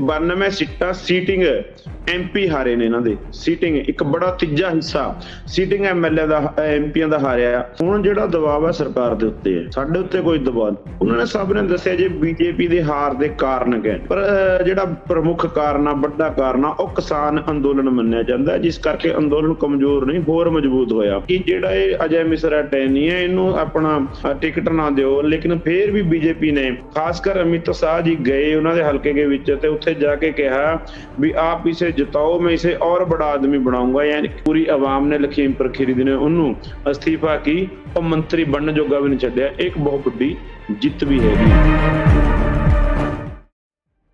92 ਸੀਟਾਂ seating MP ਹਾਰੇ ਨੇ ਇਹਨਾਂ ਦੇ। ਸੀਟਿੰਗ ਇੱਕ ਬੜਾ ਤੀਜਾ ਹਿੱਸਾ। ਸੀਟਿੰਗ ਐਮਐਲਏ ਦਾ ਐਮਪੀਆਂ ਦਾ ਹਾਰਿਆ। ਹੁਣ ਜਿਹੜਾ ਦਬਾਅ ਹੈ ਸਰਕਾਰ ਦੇ ਉੱਤੇ ਹੈ, ਸਾਡੇ ਉੱਤੇ ਕੋਈ ਦਬਾਅ ਉਹਨਾਂ ਨੇ ਸਭ ਨੇ ਦੱਸਿਆ ਜੇ ਬੀਜੇਪੀ ਦੇ ਹਾਰ ਦੇ ਕਾਰਨ ਗਏ। ਪਰ ਜਿਹੜਾ ਪ੍ਰਮੁੱਖ ਕਾਰਨ ਆ, ਵੱਡਾ ਕਾਰਨ ਆ, ਉਹ ਕਿਸਾਨ ਅੰਦੋਲਨ ਮੰਨਿਆ ਜਾਂਦਾ ਜਿਸ ਕਰਕੇ ਅੰਦੋਲਨ ਕਮਜ਼ੋਰ ਨਹੀਂ, ਹੋਰ ਮਜ਼ਬੂਤ ਹੋਇਆ। ਕਿ ਜਿਹੜਾ ਇਹ ਅਜੇ ਮਿਸਰਾ ਟੈਨੀ ਹੈ, ਇਹਨੂੰ ਆਪਣਾ ਟਿਕਟ ਨਾ ਦਿਓ। ਲੇਕਿਨ ਫੇਰ ਵੀ ਬੀਜੇਪੀ ਨੇ, ਖਾਸ ਕਰ ਅਮਿਤ ਸ਼ਾਹ ਜੀ ਗਏ ਉਹਨਾਂ ਦੇ ਹਲਕੇ ਦੇ ਵਿੱਚ ਤੇ ਉੱਥੇ ਜਾ ਕੇ ਕਿਹਾ ਵੀ ਆਪ ਇਸੇ ਜਿਤਾਓ, ਮੈਂ ਇਸੇ ਔਰ ਬੜਾ ਆਦਮੀ ਬਣਾਉਂਗਾ। ਯਾਨੀ ਕਿ ਪੂਰੀ ਆਵਾਮ ਨੇ ਲਖੀਮਪੁਰ ਖੀਰੀ ਨੇ ਉਹਨੂੰ ਅਸਤੀਫਾ ਕੀ, ਉਹ ਮੰਤਰੀ ਬਣਨ ਜੋਗਾ ਵੀ ਨਹੀਂ ਛੱਡਿਆ। ਇਹ ਵੱਡੀ ਜਿੱਤ ਵੀ ਹੈਗੀ।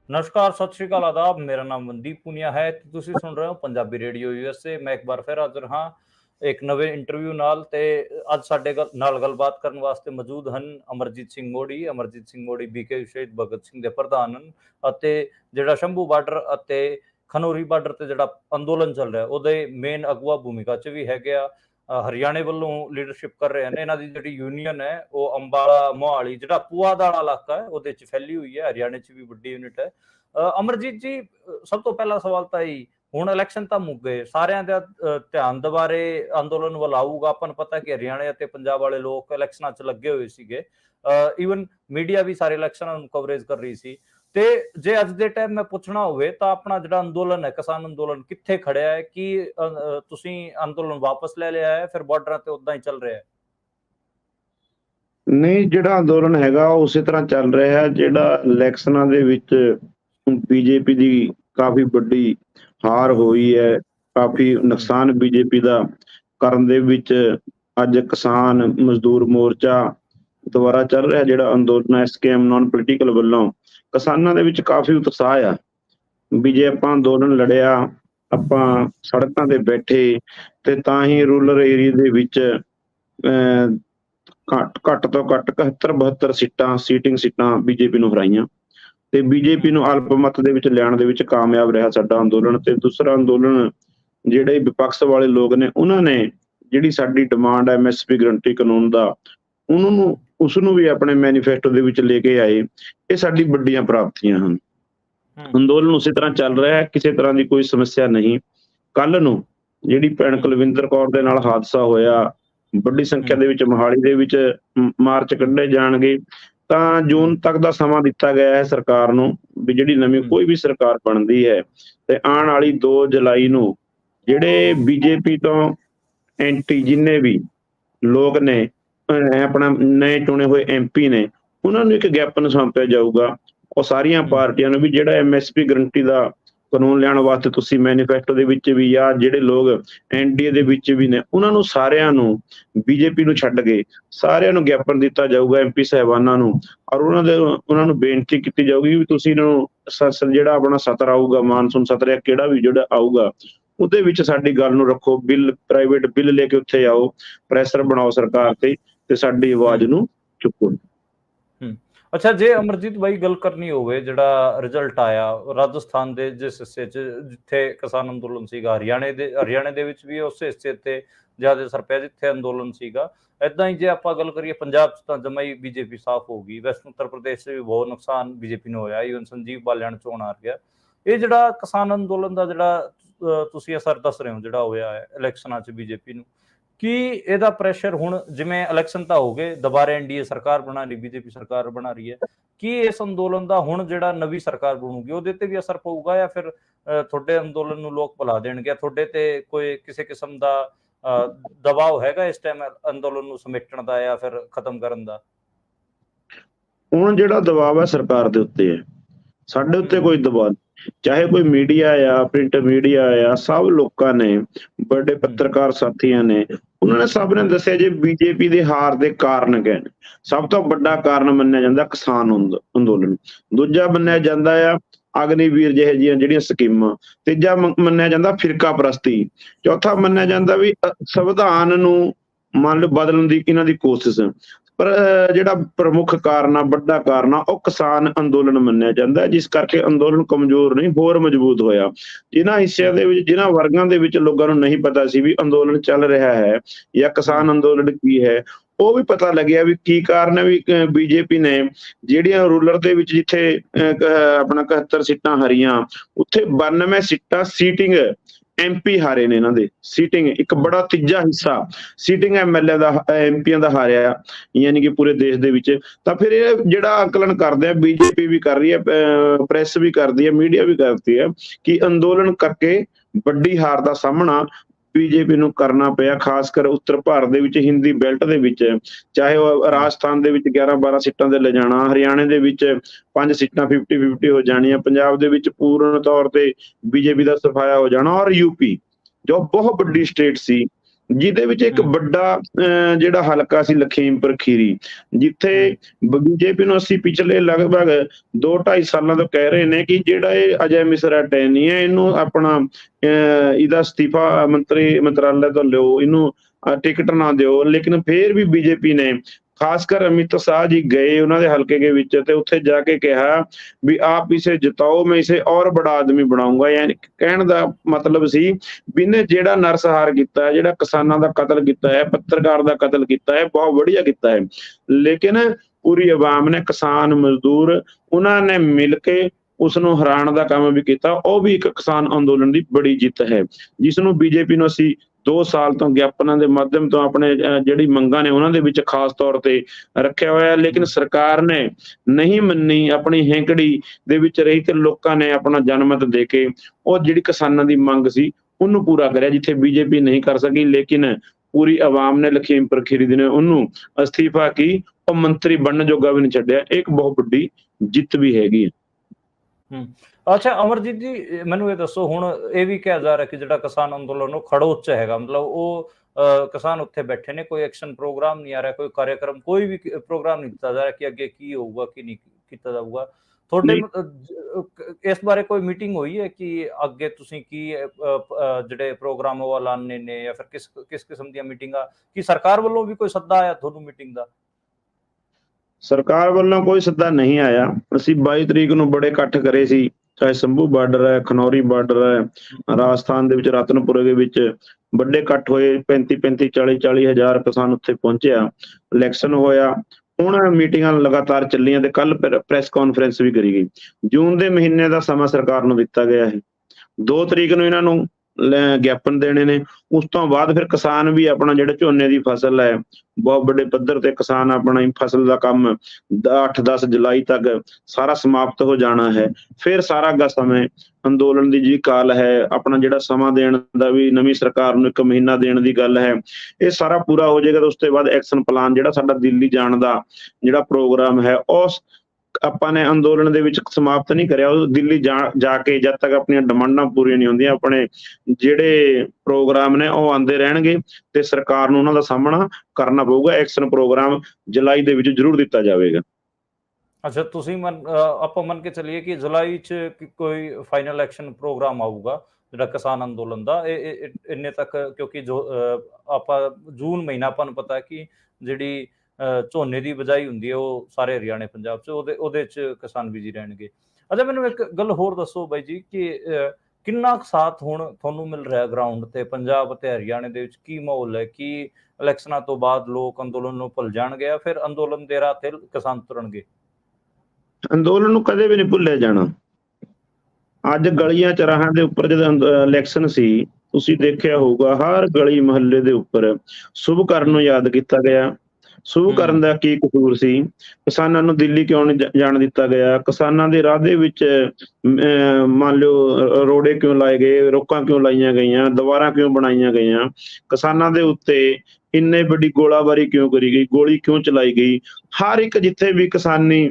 ਨਮਸਕਾਰ, ਸਤਿ ਸ਼੍ਰੀ ਅਕਾਲ ਆਦਾਬ। ਮੇਰਾ ਨਾਮ ਮਨਦੀਪ ਪੁਨੀਆ ਹੈ। ਤੇ ਤੁਸੀਂ ਸੁਣ ਰਹੇ ਹੋ ਪੰਜਾਬੀ ਰੇਡੀਓ ਯੂਐਸਏ ਮੈਂ ਇੱਕ ਵਾਰ ਫਿਰ ਹਾਜ਼ਰ ਹਾਂ ਇੱਕ ਨਵੇਂ ਇੰਟਰਵਿਊ ਨਾਲ। ਤੇ ਅੱਜ ਸਾਡੇ ਨਾਲ ਗੱਲਬਾਤ ਕਰਨ ਵਾਸਤੇ ਮੌਜੂਦ ਹਨ ਅਮਰਜੀਤ ਸਿੰਘ ਮੋੜੀ ਅਮਰਜੀਤ ਸਿੰਘ ਮੋੜੀ ਬੀਕੇ ਸ਼ਹੀਦ ਭਗਤ ਸਿੰਘ ਦੇ ਪ੍ਰਧਾਨ ਹਨ ਅਤੇ ਜਿਹੜਾ ਸ਼ੰਭੂ ਬਾਰਡਰ ਅਤੇ ਖਨੋਰੀ ਬਾਰਡਰ ਤੇ ਜਿਹੜਾ ਅੰਦੋਲਨ ਚੱਲ ਰਿਹਾ, ਉਹਦੇ ਮੇਨ ਅਗਵਾ ਭੂਮਿਕਾ 'ਚ ਵੀ ਹੈਗੇ ਆ। ਹਰਿਆਣੇ ਵੱਲੋਂ ਲੀਡਰਸ਼ਿਪ ਕਰ ਰਹੇ ਨੇ। ਇਹਨਾਂ ਦੀ ਜਿਹੜੀ ਯੂਨੀਅਨ ਹੈ, ਉਹ ਅੰਬਾਲਾ, ਮੋਹਾਲੀ, ਜਿਹੜਾ ਪੁਆਧਾੜਾ ਇਲਾਕਾ ਹੈ, ਉਹਦੇ 'ਚ ਫੈਲੀ ਹੋਈ ਹੈ। ਹਰਿਆਣੇ 'ਚ ਵੀ ਵੱਡੀ ਯੂਨਿਟ ਹੈ। ਅਮਰਜੀਤ ਜੀ ਸਭ ਤੋਂ ਪਹਿਲਾ ਸਵਾਲ ਤਾਂ ਇਹ, ਹੁਣ ਇਲੈਕਸ਼ਨ ਤਾਂ ਮੁੱਕ ਗਏ। ਸਾਰਿਆਂ ਦਾ ਧਿਆਨ ਦੁਬਾਰੇ ਅੰਦੋਲਨ ਵੱਲ ਆਊਗਾ। ਆਪਾਂ ਨੂੰ ਪਤਾ ਕਿ ਹਰਿਆਣੇ ਅਤੇ ਪੰਜਾਬ ਵਾਲੇ ਲੋਕ ਇਲੈਕਸ਼ਨਾਂ 'ਚ ਲੱਗੇ ਹੋਏ ਸੀਗੇ। ਈਵਨ ਮੀਡੀਆ ਵੀ ਸਾਰੇ ਇਲੈਕਸ਼ਨਾਂ ਨੂੰ ਕਵਰੇਜ ਕਰ ਰਹੀ ਸੀ। ਤੇ ਜੇ ਅੱਜ ਦੇ ਟਾਈਮ ਮੈਂ ਪੁੱਛਣਾ ਹੋਵੇ ਤਾਂ ਆਪਣਾ ਜਿਹੜਾ ਅੰਦੋਲਨ ਹੈ, ਕਿਸਾਨ ਅੰਦੋਲਨ ਕਿੱਥੇ ਖੜਿਆ ਹੈ? ਕੀ ਤੁਸੀਂ ਅੰਦੋਲਨ ਵਾਪਸ ਲੈ ਲਿਆ ਹੈ? ਫਿਰ ਬਾਰਡਰਾਂ ਤੇ ਉਦਾਂ ਹੀ ਚੱਲ ਰਿਹਾ ਹੈ? ਨਹੀਂ, ਜਿਹੜਾ ਅੰਦੋਲਨ ਹੈਗਾ ਉਹ ਉਸੇ ਤਰ੍ਹਾਂ ਚੱਲ ਰਿਹਾ ਹੈ, ਜਿਹੜਾ ਇਲੈਕਸ਼ਨਾਂ ਦੇ ਵਿੱਚ ਬੀਜੇਪੀ ਦੀ ਕਾਫੀ ਵੱਡੀ ਹਾਰ ਹੋਈ ਹੈ, ਕਾਫੀ ਨੁਕਸਾਨ ਬੀਜੇਪੀ ਦਾ ਕਰਨ ਦੇ ਵਿੱਚ ਅੱਜ ਕਿਸਾਨ ਮਜ਼ਦੂਰ ਮੋਰਚਾ ਦੁਆਰਾ ਚੱਲ ਰਿਹਾ ਜਿਹੜਾ ਅੰਦੋਲਨ ਐਸਕੇਐਮ ਨਾਨ ਪੋਲੀਟੀਕਲ ਵੱਲੋਂ, ਕਿਸਾਨਾਂ ਦੇ ਵਿੱਚ ਕਾਫੀ ਉਤਸ਼ਾਹ ਆ ਵੀ ਜੇ ਆਪਾਂ ਅੰਦੋਲਨ ਲੜਿਆ, ਆਪਾਂ ਸੜਕਾਂ ਤੇ ਬੈਠੇ ਤੇ ਤਾਂ ਹੀ ਰੂਰਲ ਏਰੀਆ ਦੇ ਵਿੱਚ ਘੱਟ ਘੱਟ ਤੋਂ ਘੱਟ 71 72 ਸੀਟਾਂ ਸੀਟਿੰਗ ਸੀਟਾਂ ਬੀਜੇਪੀ ਨੂੰ ਹਰਾਈਆਂ ਤੇ ਬੀਜੇਪੀ ਨੂੰ ਅਲਪਮਤ ਦੇ ਵਿੱਚ ਲੈਣ ਦੇ ਵਿੱਚ ਕਾਮਯਾਬ ਰਿਹਾ ਸਾਡਾ ਅੰਦੋਲਨ ਤੇ ਦੂਸਰਾ ਅੰਦੋਲਨ ਜਿਹੜੇ ਵਿਪਕਸ਼ ਵਾਲੇ ਲੋਕ ਨੇ, ਉਹਨਾਂ ਨੇ ਜਿਹੜੀ ਸਾਡੀ ਡਿਮਾਂਡ ਹੈ ਐਮਐਸਪੀ ਗਰੰਟੀ ਕਾਨੂੰਨ ਦਾ, ਉਹਨਾਂ ਨੂੰ ਉਸ ਨੂੰ ਵੀ ਆਪਣੇ ਮੈਨੀਫੈਸਟੋ ਦੇ ਵਿੱਚ ਲੈ ਕੇ ਆਏ। ਇਹ ਸਾਡੀ ਵੱਡੀਆਂ ਪ੍ਰਾਪਤੀਆਂ ਹਨ। ਅੰਦੋਲਨ ਉਸੇ ਤਰ੍ਹਾਂ ਚੱਲ ਰਿਹਾ ਹੈ ਕਿਸੇ ਤਰ੍ਹਾਂ ਦੀ ਕੋਈ ਸਮੱਸਿਆ ਨਹੀਂ। ਕੱਲ ਨੂੰ ਜਿਹੜੀ ਭੈਣ ਕੁਲਵਿੰਦਰ ਕੌਰ ਦੇ ਨਾਲ ਹਾਦਸਾ ਹੋਇਆ ਵੱਡੀ ਸੰਖਿਆ ਦੇ ਵਿੱਚ ਮੋਹਾਲੀ ਦੇ ਵਿੱਚ ਮਾਰਚ ਕੱਢੇ ਜਾਣਗੇ ਤਾਂ ਜੂਨ ਤੱਕ ਦਾ ਸਮਾਂ ਦਿੱਤਾ ਗਿਆ ਹੈ ਸਰਕਾਰ ਨੂੰ ਵੀ ਜਿਹੜੀ ਨਵੀਂ। ਕੋਈ ਵੀ ਸਰਕਾਰ ਬਣਦੀ ਹੈ ਤੇ ਆਉਣ ਵਾਲੀ 2 ਜੁਲਾਈ ਨੂੰ ਜਿਹੜੇ ਬੀਜੇਪੀ ਤੋਂ ਐਂਟੀ ਜਿੰਨੇ ਵੀ ਲੋਕ ਨੇ ਆਪਣਾ ਨਏ ਚੁਣੇ ਹੋਏ ਐਮਪੀ ਨੇ ਉਹਨਾਂ ਨੂੰ ਇੱਕ ਗਿਆਪਨ ਸੌਂਪਿਆ ਜਾਊਗਾ। ਉਹ ਸਾਰੀਆਂ। ਪਾਰਟੀਆਂ ਨੂੰ ਵੀ ਜਿਹੜਾ ਐਮਐਸਪੀ ਗਰੰਟੀ ਦਾ ਕਾਨੂੰਨ ਲਿਆਉਣ ਵਾਸਤੇ ਤੁਸੀਂ ਮੈਨੀਫੈਸਟੋ ਦੇ ਵਿੱਚ ਵੀ ਜਾਂ ਜਿਹੜੇ ਲੋਕ ਐਨਡੀਏ ਦੇ ਵਿੱਚ ਵੀ ਨੇ ਉਹਨਾਂ ਨੂੰ ਸਾਰਿਆਂ ਨੂੰ ਬੀਜੇਪੀ ਨੂੰ ਛੱਡ ਕੇ ਸਾਰਿਆਂ ਨੂੰ ਗਿਆਪਨ ਦਿੱਤਾ ਜਾਊਗਾ ਐਮਪੀ ਸਹਿਬਾਨਾਂ ਨੂੰ। ਔਰ ਉਹਨਾਂ ਦੇ ਉਹਨਾਂ ਨੂੰ ਬੇਨਤੀ ਕੀਤੀ ਜਾਊਗੀ ਵੀ ਤੁਸੀਂ ਇਹਨਾਂ ਨੂੰ ਜਿਹੜਾ ਆਪਣਾ ਸਤਰ ਆਊਗਾ ਮਾਨਸੂਨ ਸਤਰ ਜਾਂ ਕਿਹੜਾ ਵੀ ਜਿਹੜਾ ਆਊਗਾ ਉਹਦੇ ਵਿੱਚ ਸਾਡੀ ਗੱਲ ਨੂੰ ਰੱਖੋ। ਬਿੱਲ ਪ੍ਰਾਈਵੇਟ ਬਿੱਲ ਲੈ ਕੇ ਉੱਥੇ ਆਓ ਪ੍ਰੈਸ਼ਰ ਬਣਾਓ ਸਰਕਾਰ ਤੇ। ਤੇ ਸਾਡੀ ਆਵਾਜ਼ ਨੂੰ ਚੁੱਕੋ ਅੱਛਾ ਜੇ ਅਮਰਜੀਤ ਬਾਈ ਗੱਲ ਕਰਨੀ ਹੋਵੇ ਜਿਹੜਾ ਰਿਜ਼ਲਟ ਆਇਆ ਰਾਜਸਥਾਨ ਦੇ ਜਿਸ ਹਿੱਸੇ 'ਚ ਜਿੱਥੇ ਕਿਸਾਨ ਅੰਦੋਲਨ ਸੀਗਾ ਹਰਿਆਣੇ ਦੇ ਹਰਿਆਣੇ ਦੇ ਵਿੱਚ ਵੀ ਉਸ ਹਿੱਸੇ ਤੇ ਜ਼ਿਆਦਾ ਅਸਰ ਪਿਆ ਜਿੱਥੇ ਅੰਦੋਲਨ ਸੀਗਾ ਇਦਾਂ ਹੀ ਜੇ ਆਪਾਂ ਗੱਲ ਕਰੀਏ ਪੰਜਾਬ 'ਚ ਤਾਂ ਜਮਾ ਹੀ ਬੀਜੇਪੀ ਸਾਫ਼ ਹੋ ਗਈ ਵੈਸਟ ਉੱਤਰ ਪ੍ਰਦੇਸ਼ 'ਚ ਵੀ ਬਹੁਤ ਨੁਕਸਾਨ ਬੀਜੇਪੀ ਨੂੰ ਹੋਇਆ ਈਵਨ ਸੰਜੀਵ ਬਾਲਿਆਣ ਚੋਣ ਆ ਗਿਆ। ਇਹ ਜਿਹੜਾ ਕਿਸਾਨ ਅੰਦੋਲਨ ਦਾ ਜਿਹੜਾ ਤੁਸੀਂ ਅਸਰ ਦੱਸ ਰਹੇ ਹੋ ਜਿਹੜਾ ਹੋਇਆ ਹੈ ਇਲੈਕਸ਼ਨਾਂ 'ਚ ਬੀਜੇਪੀ ਨੂੰ ਕੀ ਇਹਦਾ ਪ੍ਰੈਸ਼ਰ ਹੁਣ ਜਿਵੇਂ ਇਲੈਕਸ਼ਨ ਤਾਂ ਹੋ ਗਏ ਦੁਬਾਰਾ ਐਨਡੀਏ ਸਰਕਾਰ ਬਣਾ ਲਈ ਬੀਜੇਪੀ ਸਰਕਾਰ ਬਣਾ ਰਹੀ ਹੈ ਕੀ ਇਸ ਅੰਦੋਲਨ ਦਾ ਹੁਣ ਜਿਹੜਾ ਨਵੀਂ ਸਰਕਾਰ ਬਣੂਗੀ ਉਹਦੇ ਤੇ ਵੀ ਅਸਰ ਪਊਗਾ ਜਾਂ ਫਿਰ ਤੁਹਾਡੇ ਅੰਦੋਲਨ ਨੂੰ ਲੋਕ ਭੁਲਾ ਦੇਣਗੇ ਤੁਹਾਡੇ ਤੇ ਕੋਈ ਕਿਸੇ ਕਿਸਮ ਦਾ ਦਬਾਅ ਹੈਗਾ ਇਸ ਟਾਈਮ ਅੰਦੋਲਨ ਨੂੰ ਸਮੇਟਣ ਦਾ ਜਾਂ ਫਿਰ ਖਤਮ ਕਰਨ ਦਾ ਹੁਣ ਜਿਹੜਾ ਦਬਾਅ ਹੈ ਸਰਕਾਰ ਦੇ ਉੱਤੇ ਹੈ ਸਾਡੇ ਉੱਤੇ ਕੋਈ ਦਬਾਅ ਨਹੀਂ। ਚਾਹੇ ਕੋਈ ਮੀਡੀਆ ਆ ਪ੍ਰਿੰਟ ਮੀਡੀਆ ਆ ਸਭ ਲੋਕਾਂ ਨੇ ਵੱਡੇ ਪੱਤਰਕਾਰ ਸਾਥੀਆਂ ਨੇ ਉਹਨਾਂ ਨੇ ਸਭ ਨੇ ਦੱਸਿਆ ਜੇ ਬੀਜੇਪੀ ਦੇ ਹਾਰ ਦੇ ਕਾਰਨ ਕਹਿਣ ਸਭ ਤੋਂ ਵੱਡਾ ਕਾਰਨ ਮੰਨਿਆ ਜਾਂਦਾ ਕਿਸਾਨ ਅੰਦ- ਅੰਦੋਲਨ। ਦੂਜਾ ਮੰਨਿਆ ਜਾਂਦਾ ਆ ਅਗਨੀਵੀਰ ਜਿਹੇ ਜਿਹੀਆਂ ਜਿਹੜੀਆਂ ਸਕੀਮਾਂ। ਤੀਜਾ ਮੰਨਿਆ ਜਾਂਦਾ ਫਿਰਕਾ ਪ੍ਰਸਤੀ। ਚੌਥਾ ਮੰਨਿਆ ਜਾਂਦਾ ਵੀ ਅ, ਸੰਵਿਧਾਨ ਨੂੰ ਮੰਨ ਲਓ ਬਦਲਣ ਦੀ ਇਹਨਾਂ ਦੀ ਕੋਸ਼ਿਸ਼। ਪਰ ਜਿਹੜਾ ਪ੍ਰਮੁੱਖ ਕਾਰਨ ਆ ਵੱਡਾ ਕਾਰਨ ਆ ਉਹ ਕਿਸਾਨ ਅੰਦੋਲਨ ਮੰਨਿਆ ਜਾਂਦਾ ਜਿਸ ਕਰਕੇ ਅੰਦੋਲਨ ਕਮਜ਼ੋਰ ਨਹੀਂ ਹੋਰ ਮਜ਼ਬੂਤ ਹੋਇਆ। ਜਿਨ੍ਹਾਂ ਹਿੱਸਿਆਂ ਦੇ ਵਿੱਚ ਜਿਨ੍ਹਾਂ ਵਰਗਾਂ ਦੇ ਵਿੱਚ ਲੋਕਾਂ ਨੂੰ ਨਹੀਂ ਪਤਾ ਸੀ ਵੀ ਅੰਦੋਲਨ ਚੱਲ ਰਿਹਾ ਹੈ ਜਾਂ ਕਿਸਾਨ ਅੰਦੋਲਨ ਕੀ ਹੈ ਉਹ ਵੀ ਪਤਾ ਲੱਗਿਆ ਵੀ ਕੀ ਕਾਰਨ ਹੈ ਵੀ ਬੀਜੇਪੀ ਨੇ ਜਿਹੜੀਆਂ ਰੂਲਰ ਦੇ ਵਿੱਚ ਜਿੱਥੇ ਅਹ, ਆਪਣਾ 71 ਸੀਟਾਂ ਹਰੀਆਂ ਉੱਥੇ 92 ਸੀਟਾਂ ਸੀਟਿੰਗ ਐਮਪੀ ਹਾਰੇ ਨੇ ਇਹਨਾਂ ਦੇ। ਸੀਟਿੰਗ ਇੱਕ ਬੜਾ ਤੀਜਾ ਹਿੱਸਾ। ਸੀਟਿੰਗ ਐਮਐਲਏ ਦਾ ਐਮਪੀਆਂ ਦਾ ਹਾਰਿਆ ਯਾਨੀ ਕਿ ਪੂਰੇ ਦੇਸ਼ ਦੇ ਵਿੱਚ। ਤਾਂ ਫਿਰ ਇਹ ਜਿਹੜਾ ਅੰਕਲਨ ਕਰਦੇ ਆ ਬੀਜੇਪੀ ਵੀ ਕਰ ਰਹੀ ਹੈ ਪ੍ਰੈਸ ਵੀ ਕਰਦੀ ਹੈ ਮੀਡੀਆ ਵੀ ਕਰਦੀ ਹੈ ਕਿ ਅੰਦੋਲਨ ਕਰਕੇ ਵੱਡੀ ਹਾਰ ਦਾ ਸਾਹਮਣਾ ਬੀਜੇਪੀ ਨੂੰ ਕਰਨਾ ਪਿਆ, ਖਾਸ ਕਰ ਉੱਤਰ ਭਾਰਤ ਦੇ ਵਿੱਚ, ਹਿੰਦੀ ਬੈਲਟ ਦੇ ਵਿੱਚ। ਚਾਹੇ ਉਹ ਰਾਜਸਥਾਨ ਦੇ ਵਿੱਚ 11 12 ਸੀਟਾਂ ਦੇ ਲਿਜਾਣਾ, ਹਰਿਆਣੇ ਦੇ ਵਿੱਚ ਪੰਜ ਸੀਟਾਂ 50 50 ਹੋ ਜਾਣੀਆਂ, ਪੰਜਾਬ ਦੇ ਵਿੱਚ ਪੂਰਨ ਤੌਰ ਤੇ ਬੀਜੇਪੀ ਦਾ ਸਫਾਇਆ ਹੋ ਜਾਣਾ ਔਰ ਯੂਪੀ ਜੋ ਬਹੁਤ ਵੱਡੀ ਸਟੇਟ ਸੀ ਜਿਹਦੇ ਵਿੱਚ ਇੱਕ। ਵੱਡਾ ਜਿਹੜਾ ਹਲਕਾ ਸੀ ਲਖੀਮਪੁਰ ਖੀਰੀ ਜਿੱਥੇ ਬੀਜੇਪੀ ਨੂੰ ਅਸੀਂ ਪਿਛਲੇ ਲਗਭਗ 2.5 ਸਾਲਾਂ ਤੋਂ ਕਹਿ ਰਹੇ ਨੇ ਕਿ ਜਿਹੜਾ ਇਹ ਅਜੈ ਮਿਸਰਾ ਟੈਨੀ ਹੈ ਇਹਨੂੰ ਆਪਣਾ ਇਹਦਾ ਅਸਤੀਫਾ ਮੰਤਰੀ ਮੰਤਰਾਲੇ ਤੋਂ ਲਿਓ ਇਹਨੂੰ ਟਿਕਟ ਨਾ ਦਿਓ ਲੇਕਿਨ ਫਿਰ ਵੀ ਬੀਜੇਪੀ ਨੇ ਖਾਸ ਕਰ ਅਮਿਤ ਸ਼ਾਹ ਜੀ ਗਏ ਉਹਨਾਂ ਦੇ ਹਲਕੇ ਦੇ ਵਿੱਚ ਤੇ ਉੱਥੇ ਜਾ ਕੇ ਕਿਹਾ ਵੀ ਆਪ ਇਸੇ ਜਿਤਾਓ, ਮੈਂ ਇਸੇ ਔਰ ਬੜਾ ਆਦਮੀ ਬਣਾਉਂਗਾ। ਯਾਨੀ ਕਹਿਣ ਦਾ ਮਤਲਬ ਸੀ ਵੀ ਇਹਨੇ ਜਿਹੜਾ ਨਰਸਹਾਰ ਕੀਤਾ ਹੈ ਜਿਹੜਾ ਕਿਸਾਨਾਂ ਦਾ ਕਤਲ ਕੀਤਾ ਹੈ, ਪੱਤਰਕਾਰ ਦਾ ਕਤਲ ਕੀਤਾ ਹੈ, ਬਹੁਤ ਵਧੀਆ ਕੀਤਾ ਹੈ। ਲੇਕਿਨ ਪੂਰੀ ਆਵਾਮ ਨੇ, ਕਿਸਾਨ, ਮਜ਼ਦੂਰ ਉਹਨਾਂ ਨੇ ਮਿਲ ਕੇ ਉਸ ਨੂੰ ਹਰਾਉਣ ਦਾ ਕੰਮ ਵੀ ਕੀਤਾ। ਉਹ ਵੀ ਇੱਕ ਕਿਸਾਨ ਅੰਦੋਲਨ ਦੀ ਬੜੀ ਜਿੱਤ ਹੈ। ਜਿਸ ਨੂੰ ਬੀਜੇਪੀ ਨੂੰ ਅਸੀਂ 2 ਸਾਲ ਤੋਂ ਗਿਆਪਨਾਂ ਦੇ ਮਾਧਿਅਮ ਤੋਂ ਆਪਣੇ ਜਿਹੜੀ ਮੰਗਾਂ ਨੇ ਉਹਨਾਂ ਦੇ ਵਿੱਚ ਖਾਸ ਤੌਰ ਤੇ ਰੱਖਿਆ ਹੋਇਆ ਲੇਕਿਨ ਸਰਕਾਰ ਨੇ ਨਹੀਂ ਮੰਨੀ ਆਪਣੀ ਹੈਂਕੜੀ ਦੇ ਵਿੱਚ ਰਹੀ ਤੇ ਲੋਕਾਂ ਨੇ ਆਪਣਾ ਜਨਮਤ ਦੇ ਕੇ ਉਹ ਜਿਹੜੀ ਕਿਸਾਨਾਂ ਦੀ ਮੰਗ ਸੀ, ਉਹਨੂੰ ਪੂਰਾ ਕਰਿਆ, ਜਿੱਥੇ ਬੀਜੇਪੀ ਨਹੀਂ ਕਰ ਸਕੀ। ਲੇਕਿਨ ਪੂਰੀ ਆਵਾਮ ਨੇ ਲਖੀਮਪੁਰ ਖੀਰੀ ਦੀ ਨੇ ਉਹਨੂੰ ਅਸਤੀਫਾ ਕੀ, ਉਹ ਮੰਤਰੀ ਬਣਨ ਜੋਗਾ ਵੀ ਨਹੀਂ ਛੱਡਿਆ। ਇਹ ਇੱਕ ਬਹੁਤ ਵੱਡੀ ਜਿੱਤ ਵੀ ਹੈਗੀ ਹੈ। ਅੱਛਾ ਅਮਰਜੀਤ ਜੀ ਮੈਨੂੰ ਇਹ ਦੱਸੋ ਹੁਣ ਇਹ ਵੀ ਕਿਹਾ ਜਾ ਰਿਹਾ ਕਿ ਜਿਹੜਾ ਕਿਸਾਨ ਅੰਦੋਲਨ ਉਹ ਖੜੋਤ ਚ ਹੈਗਾ ਮਤਲਬ ਉਹ ਕਿਸਾਨ ਉੱਥੇ ਬੈਠੇ ਨੇ ਕੋਈ ਐਕਸ਼ਨ ਪ੍ਰੋਗਰਾਮ ਨਹੀਂ ਆ ਰਿਹਾ ਕੋਈ ਕਾਰਜਕ੍ਰਮ ਕੋਈ ਵੀ ਪ੍ਰੋਗਰਾਮ ਨਹੀਂ ਦਿੱਤਾ ਜਾ ਰਿਹਾ ਕਿ ਅੱਗੇ ਕੀ ਹੋਊਗਾ ਕੀ ਨਹੀਂ ਕੀਤਾ ਜਾਊਗਾ। ਤੁਹਾਡੇ ਇਸ ਬਾਰੇ ਕੋਈ ਮੀਟਿੰਗ ਹੋਈ ਹੈ ਕਿ ਅੱਗੇ ਤੁਸੀਂ ਕੀ ਜਿਹੜੇ ਪ੍ਰੋਗਰਾਮ ਉਹ ਐਲਾਨਨੇ ਨੇ ਜਾਂ ਫਿਰ ਕਿਸ ਕਿਸ ਕਿਸਮ ਦੀਆਂ ਮੀਟਿੰਗਾਂ ਕੀ ਸਰਕਾਰ ਵੱਲੋਂ ਵੀ ਕੋਈ ਸੱਦਾ ਆਇਆ ਤੁਹਾਨੂੰ ਮੀਟਿੰਗ ਦਾ? ਸਰਕਾਰ ਵੱਲੋਂ ਕੋਈ ਸੱਦਾ ਨਹੀਂ ਆਇਆ। ਅਸੀਂ 22 ਤਰੀਕ ਨੂੰ ਬੜੇ ਇਕੱਠ ਕਰੇ ਸੀ, ਚਾਹੇ ਸੰਭੂ ਬਾਰਡਰ ਹੈ, ਖਨੌਰੀ ਬਾਰਡਰ ਹੈ, ਰਾਜਸਥਾਨ ਦੇ ਵਿੱਚ, ਰਤਨਪੁਰੇ ਦੇ ਵਿੱਚ ਵੱਡੇ ਇਕੱਠ ਹੋਏ 35 35 40 40 ਹਜ਼ਾਰ ਕਿਸਾਨ ਉੱਥੇ ਪਹੁੰਚਿਆ, ਇਲੈਕਸ਼ਨ ਹੋਇਆ। ਹੁਣ ਮੀਟਿੰਗਾਂ ਲਗਾਤਾਰ ਚੱਲੀਆਂ ਤੇ ਕੱਲ ਪ੍ਰੈਸ ਕਾਨਫਰੰਸ ਵੀ ਕਰੀ ਗਈ। ਜੂਨ ਦੇ ਮਹੀਨੇ ਦਾ ਸਮਾਂ ਸਰਕਾਰ ਨੂੰ ਦਿੱਤਾ ਗਿਆ ਹੈ 2 ਤਰੀਕ ਨੂੰ ਇਹਨਾਂ ਨੂੰ ਗਿਆਪਨ ਦੇਣੇ ਨੇ। ਉਸ ਤੋਂ ਬਾਅਦ ਫਿਰ ਕਿਸਾਨ ਵੀ ਆਪਣਾ ਜਿਹੜਾ ਝੋਨੇ ਦੀ ਫਸਲ ਹੈ, ਬਹੁਤ ਵੱਡੇ ਪੱਧਰ ਤੇ ਕਿਸਾਨ ਆਪਣਾ ਫਸਲ ਦਾ ਕੰਮ 8-10 ਜੁਲਾਈ ਤੱਕ ਸਾਰਾ ਸਮਾਪਤ ਹੋ ਜਾਣਾ ਹੈ। ਫਿਰ ਸਾਰਾ ਅਗਾ ਸਮੇਂ ਅੰਦੋਲਨ ਦੀ ਜੀ ਕਾਲ ਹੈ, ਆਪਣਾ ਜਿਹੜਾ ਸਮਾਂ ਦੇਣ ਦਾ ਵੀ ਨਵੀਂ ਸਰਕਾਰ ਨੂੰ ਇੱਕ ਮਹੀਨਾ ਦੇਣ ਦੀ ਗੱਲ ਹੈ। ਇਹ ਸਾਰਾ ਪੂਰਾ ਹੋ ਜਾਏਗਾ ਉਸ ਤੋਂ ਬਾਅਦ ਐਕਸ਼ਨ ਪਲਾਨ ਜਿਹੜਾ ਸਾਡਾ ਦਿੱਲੀ ਜਾਣ ਦਾ ਜਿਹੜਾ ਪ੍ਰੋਗਰਾਮ ਹੈ, ਉਸ ਆਪਾਂ ਨੇ ਅੰਦੋਲਨ ਦੇ ਵਿੱਚ ਸਮਾਪਤ ਨਹੀਂ ਕਰਿਆ। ਉਹ ਦਿੱਲੀ ਜਾ ਕੇ ਜਦ ਤੱਕ ਆਪਣੀਆਂ ਡਿਮਾਂਡਾਂ ਪੂਰੀਆਂ ਨਹੀਂ ਹੁੰਦੀਆਂ, ਆਪਣੇ ਜਿਹੜੇ ਪ੍ਰੋਗਰਾਮ ਨੇ ਉਹ ਆਂਦੇ ਰਹਿਣਗੇ ਤੇ ਸਰਕਾਰ ਨੂੰ ਉਹਨਾਂ ਦਾ ਸਾਹਮਣਾ ਕਰਨਾ ਪਊਗਾ। ਐਕਸ਼ਨ ਪ੍ਰੋਗਰਾਮ ਜੁਲਾਈ ਦੇ ਵਿੱਚ ਜ਼ਰੂਰ ਦਿੱਤਾ ਜਾਵੇਗਾ। ਅੱਛਾ, ਤੁਸੀਂ ਮਨ ਆਪਾਂ ਮੰਨ ਕੇ ਚੱਲੀਏ ਕਿ ਜੁਲਾਈ ਚ ਕੋਈ ਫਾਈਨਲ ਐਕਸ਼ਨ ਪ੍ਰੋਗਰਾਮ ਆਊਗਾ, ਜਿਹੜਾ ਕਿਸਾਨ ਅੰਦੋਲਨ ਦਾ, ਇਹ- ਇਹ, ਇਹ- ਇੰਨੇ ਤੱਕ ਕਿਉਂਕਿ ਜੋ ਆਪਾਂ ਜੂਨ ਮਹੀਨਾ, ਆਪਾਂ ਨੂੰ ਪਤਾ ਕਿ ਜਿਹੜੀ ਝੋਨੇ ਦੀ ਬਜਾਈ ਹੁੰਦੀ ਹੈ, ਉਹ ਸਾਰੇ ਹਰਿਆਣੇ, ਪੰਜਾਬ ਚ, ਉਹਦੇ ਉਹਦੇ ਚ ਕਿਸਾਨ ਬਿਜ਼ੀ ਰਹਿਣਗੇ। ਅੱਛਾ, ਮੈਨੂੰ ਇੱਕ ਗੱਲ ਹੋਰ ਦੱਸੋ ਬਾਈ ਜੀ ਕਿ ਕਿੰਨਾ ਸਾਥ ਹੁਣ ਤੁਹਾਨੂੰ ਮਿਲ ਰਿਹਾ ਗਰਾਊਂਡ ਤੇ? ਪੰਜਾਬ ਤੇ ਹਰਿਆਣੇ ਦੇ ਵਿੱਚ ਕੀ ਮਾਹੌਲ ਹੈ? ਕੀ ਇਲੈਕਸ਼ਨਾਂ ਤੋਂ ਬਾਅਦ ਲੋਕ ਅੰਦੋਲਨ ਨੂੰ ਭੁੱਲ ਜਾਣਗੇ ਜਾਂ ਫਿਰ ਅੰਦੋਲਨ ਦੇ ਰਾਹ ਤੇ ਕਿਸਾਨ ਤੁਰਨਗੇ? ਅੰਦੋਲਨ ਨੂੰ ਕਦੇ ਵੀ ਨਹੀਂ ਭੁੱਲਿਆ ਜਾਣਾ। ਅੱਜ ਗਲੀਆਂ ਚਰਾਹਾਂ ਦੇ ਉੱਪਰ ਜਦੋਂ ਇਲੈਕਸ਼ਨ ਸੀ, ਤੁਸੀਂ ਦੇਖਿਆ ਹੋਊਗਾ, ਹਰ ਗਲੀ ਮੁਹੱਲੇ ਦੇ ਉੱਪਰ ਸ਼ੁਭ ਕਰਨ ਨੂੰ ਯਾਦ ਕੀਤਾ ਗਿਆ। ਸ਼ੁਭ ਕਰਨ ਦਾ ਕੀ ਕਸੂਰ ਸੀ? ਕਿਸਾਨਾਂ ਨੂੰ ਦਿੱਲੀ ਕਿਉਂ ਨਹੀਂ ਜਾਣ ਦਿੱਤਾ ਗਿਆ? ਕਿਸਾਨਾਂ ਦੇ ਰਾਹ ਦੇ ਵਿੱਚ ਮੰਨ ਲਿਓ ਰੋੜੇ ਕਿਉਂ ਲਾਏ ਗਏ? ਰੋਕਾਂ ਕਿਉਂ ਲਾਈਆਂ ਗਈਆਂ? ਦੀਵਾਰਾਂ ਕਿਉਂ ਬਣਾਈਆਂ ਗਈਆਂ? ਕਿਸਾਨਾਂ ਦੇ ਉੱਤੇ ਇੰਨੇ ਵੱਡੀ ਗੋਲਾਬਾਰੀ ਕਿਉਂ ਕਰੀ ਗਈ? ਗੋਲੀ ਕਿਉਂ ਚਲਾਈ ਗਈ? ਹਰ ਇੱਕ ਜਿੱਥੇ ਵੀ ਕਿਸਾਨੀ